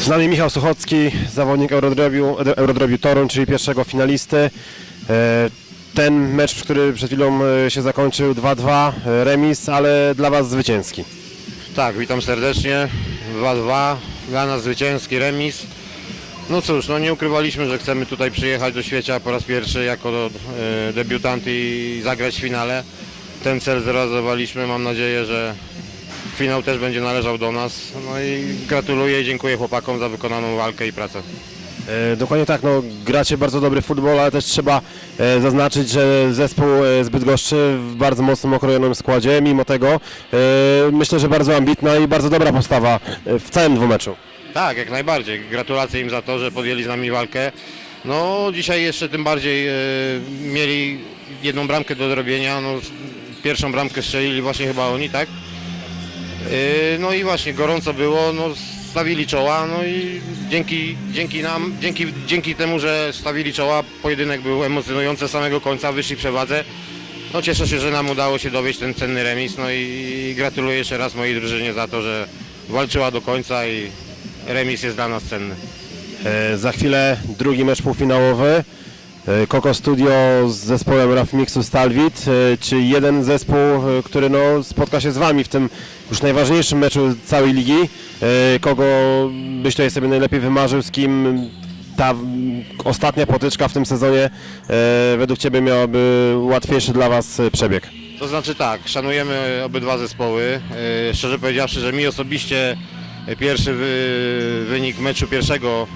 Z nami Michał Suchocki, zawodnik Eurodrobiu, Eurodrobiu Toruń, czyli pierwszego finalisty. E, Ten mecz, który przed chwilą e, się zakończył 2-2, e, remis, ale dla Was zwycięski. Tak, witam serdecznie. 2-2, dla nas zwycięski remis. No cóż, no nie ukrywaliśmy, że chcemy tutaj przyjechać do świecia po raz pierwszy jako debiutant i zagrać w finale. Ten cel zrealizowaliśmy, mam nadzieję, że finał też będzie należał do nas. No i gratuluję i dziękuję chłopakom za wykonaną walkę i pracę. E, Dokładnie tak, no, gracie bardzo dobry futbol, ale też trzeba e, zaznaczyć, że zespół e, z Bydgoszczy w bardzo mocnym okrojonym składzie, mimo tego e, myślę, że bardzo ambitna i bardzo dobra postawa e, w całym dwumeczu. Tak, jak najbardziej. Gratulacje im za to, że podjęli z nami walkę. No dzisiaj jeszcze tym bardziej e, mieli jedną bramkę do zrobienia. No, pierwszą bramkę strzelili właśnie chyba oni, tak? E, no i właśnie gorąco było, no stawili czoła, no i dzięki, dzięki nam, dzięki, dzięki temu, że stawili czoła, pojedynek był emocjonujący z samego końca, wyszli w przewadze. No cieszę się, że nam udało się dowieść ten cenny remis, no i gratuluję jeszcze raz mojej drużynie za to, że walczyła do końca i remis jest dla nas cenny. E, Za chwilę drugi mecz półfinałowy. E, Koko Studio z zespołem Raf Mixu Stalwit, e, czy jeden zespół, e, który no, spotka się z Wami w tym już najważniejszym meczu całej ligi. Kogo byś tutaj sobie najlepiej wymarzył, z kim ta ostatnia potyczka w tym sezonie według Ciebie miałaby łatwiejszy dla Was przebieg? To znaczy tak, szanujemy obydwa zespoły. Szczerze powiedziawszy, że mi osobiście pierwszy wy, wynik meczu pierwszego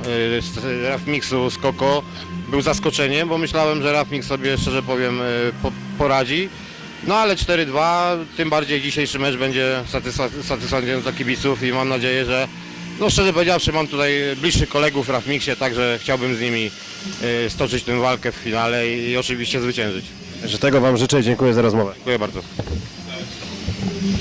z Raf Mixu z Koko był zaskoczeniem, bo myślałem, że Raf Mix sobie, szczerze powiem, po, poradzi. No ale 4-2, tym bardziej dzisiejszy mecz będzie satysfa- satysfakcją dla kibiców i mam nadzieję, że no szczerze powiedziawszy mam tutaj bliższych kolegów w Raf Mixie, także chciałbym z nimi e, stoczyć tę walkę w finale i, i oczywiście zwyciężyć. Że tego Wam życzę i dziękuję za rozmowę. Dziękuję bardzo.